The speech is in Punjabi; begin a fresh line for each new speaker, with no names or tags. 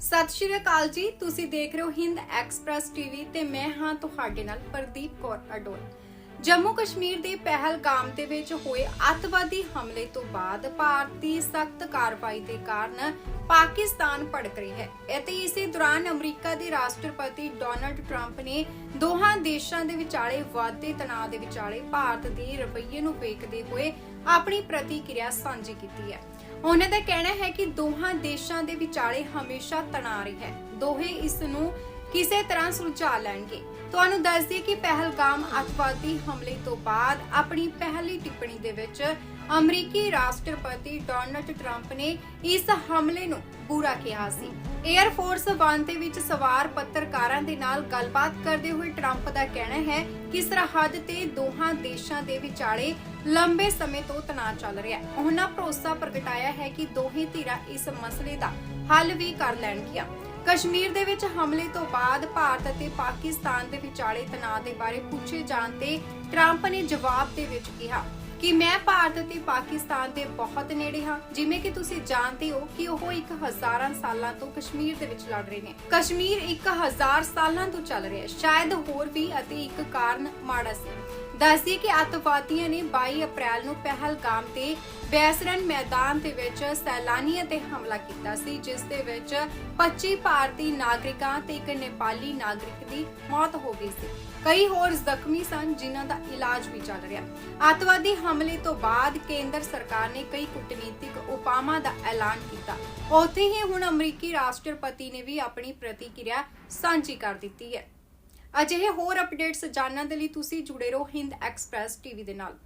ਸਤਿ ਸ਼੍ਰੀ ਅਕਾਲ ਜੀ, ਤੁਸੀਂ ਦੇਖ ਰਹੇ ਹੋ ਹਿੰਦ ਐਕਸਪ੍ਰੈਸ ਟੀਵੀ ਤੇ ਮੈਂ ਹਾਂ ਤੁਹਾਡੇ ਨਾਲ ਪ੍ਰਦੀਪ ਕੌਰ ਅਡੋਲ। ਜੰਮੂ ਕਸ਼ਮੀਰ ਦੇ ਪਹਿਲਗਾਮ ਦੇ ਵਿੱਚ ਹੋਏ ਅੱਤਵਾਦੀ ਹਮਲੇ ਤੋਂ ਬਾਅਦ ਭਾਰਤੀ ਸਖਤ ਕਾਰਵਾਈ ਦੇ ਕਾਰਨ ਪਾਕਿਸਤਾਨ ਭੜਕ ਰਹੀ ਹੈ ਅਤੇ ਇਸੇ ਦੌਰਾਨ ਅਮਰੀਕਾ ਦੇ ਰਾਸ਼ਟਰਪਤੀ ਡੋਨਲਡ ਟਰੰਪ ਨੇ ਦੋਹਾਂ ਦੇਸ਼ਾਂ ਦੇ ਵਿਚਾਲੇ ਵਾਧੇ ਤਣਾਅ ਦੇ ਵਿਚਾਲੇ ਭਾਰਤ ਦੇ ਰਵੱਈਏ ਨੂੰ ਵੇਖਦੇ ਹੋਏ ਆਪਣੀ ਪ੍ਰਤੀਕਿਰਿਆ ਸਾਂਝੀ ਕੀਤੀ ਹੈ। ਉਹਨਾਂ ਦਾ ਕਹਿਣਾ ਹੈ ਕਿ ਦੋਹਾਂ ਦੇਸ਼ਾਂ ਦੇ ਵਿਚਾਲੇ ਹਮੇਸ਼ਾ ਤਣਾਅ ਰਿਹਾ ਹੈ। ਦੋਹੇ ਇਸ ਨੂੰ ਕਿਸੇ ਤਰ੍ਹਾਂ ਸੁਲਝਾ ਲੈਣਗੇ। ਤੁਹਾਨੂੰ ਦੱਸ ਦਈਏ ਕਿ ਪਹਿਲਗਾਮ ਅੱਤਵਾਦੀ ਹਮਲੇ ਤੋਂ ਬਾਅਦ ਆਪਣੀ ਪਹਿਲੀ ਟਿੱਪਣੀ ਦੇ ਵਿੱਚ ਅਮਰੀਕੀ ਰਾਸ਼ਟਰਪਤੀ ਡੋਨਲਡ ਟਰੰਪ ਨੇ ਇਸ ਹਮਲੇ ਨੂੰ ਬੁਰਾ ਕਿਹਾ ਸੀ। 에ਅਰ ਫੋਰਸ 1 ਦੇ ਵਿੱਚ ਸਵਾਰ ਪੱਤਰਕਾਰਾਂ ਦੇ ਨਾਲ ਗੱਲਬਾਤ ਕਰਦੇ ਹੋਏ ਟਰੰਪ ਦਾ ਕਹਿਣਾ ਹੈ ਕਿ ਸਰਹੱਦ ਤੇ ਦੋਹਾਂ ਦੇਸ਼ਾਂ ਦੇ ਵਿਚਾਲੇ ਲੰਬੇ ਸਮੇਂ ਤੋਂ ਤਣਾਅ ਚੱਲ ਰਿਹਾ ਹੈ। ਉਹਨਾਂ ਭਰੋਸਾ ਪ੍ਰਗਟਾਇਆ ਹੈ ਕਿ ਦੋਹੇ ਧਿਰਾਂ ਇਸ ਮਸਲੇ ਦਾ ਹੱਲ ਵੀ ਕਰ ਲੈਣਗੀਆਂ। ਕਸ਼ਮੀਰ ਦੇ ਵਿੱਚ ਹਮਲੇ ਤੋਂ ਬਾਅਦ ਭਾਰਤ ਅਤੇ ਪਾਕਿਸਤਾਨ ਦੇ ਵਿਚਾਲੇ ਤਣਾਅ ਦੇ ਬਾਰੇ ਪੁੱਛੇ ਜਾਣ ਤੇ ਟਰੰਪ ਨੇ ਜਵਾਬ ਦੇ ਵਿੱਚ ਕਿਹਾ ਕਿ ਮੈਂ ਭਾਰਤ ਅਤੇ ਪਾਕਿਸਤਾਨ ਦੇ ਬਹੁਤ ਨੇੜੇ ਹਾਂ। ਜਿਵੇਂ ਕਿ ਤੁਸੀਂ ਜਾਣਦੇ ਹੋ ਕਿ ਉਹ ਇੱਕ ਹਜ਼ਾਰਾਂ ਸਾਲਾਂ ਤੋਂ ਕਸ਼ਮੀਰ ਦੇ ਵਿੱਚ ਲੜ ਰਹੇ ਨੇ। ਕਸ਼ਮੀਰ ਇੱਕ ਹਜ਼ਾਰ ਸਾਲਾਂ ਤੋਂ ਚੱਲ ਰਿਹਾ ਹੈ। ਸ਼ਾਇਦ ਹੋਰ ਵੀ ਅਤੇ ਇੱਕ ਕਾਰਨ ਮਾੜਾ ਸੀ। ਦੱਸਦੀ ਕਿ ਅੱਤਵਾਦੀਆਂ ਨੇ 22 ਅਪ੍ਰੈਲ ਨੂੰ ਪਹਿਲਗਾਮ ਤੇ ਬੈਸਰਨ ਮੈਦਾਨ ਦੇ ਵਿੱਚ ਸੈਲਾਨੀਆਂ ਤੇ ਹਮਲਾ ਕੀਤਾ ਸੀ, ਜਿਸ ਦੇ ਵਿੱਚ 25 ਭਾਰਤੀ ਨਾਗਰਿਕਾਂ ਤੇ ਇੱਕ ਨੇਪਾਲੀ ਨਾਗਰਿਕ ਦੀ ਮੌਤ ਹੋ ਗਈ ਸੀ। ਕਈ ਹੋਰ ਜ਼ਖਮੀ ਸਨ ਜਿਨ੍ਹਾਂ ਦਾ ਇਲਾਜ ਵੀ ਚੱਲ ਰਿਹਾ। ਅੱਤਵਾਦੀ ਹਮਲੇ ਤੋਂ ਬਾਅਦ ਕੇਂਦਰ ਸਰਕਾਰ ਨੇ ਕਈ ਕੂਟਨੀਤਿਕ ਉਪਾਵਾਂ ਦਾ ਐਲਾਨ ਕੀਤਾ। ਉੱਥੇ ਹੀ ਹੁਣ ਅਮਰੀਕੀ ਰਾਸ਼ਟਰਪਤੀ ਨੇ ਵੀ ਆਪਣੀ ਪ੍ਰਤੀਕਿਰਿਆ ਸਾਂਝੀ ਕਰ ਦਿੱਤੀ ਹੈ। ਅਜਿਹੇ ਹੋਰ ਅਪਡੇਟਸ ਜਾਣਨ ਦੇ ਲਈ ਤੁਸੀਂ ਜੁੜੇ ਰਹੋ ਹਿੰਦ ਐਕਸਪ੍ਰੈਸ ਟੀਵੀ ਦੇ ਨਾਲ।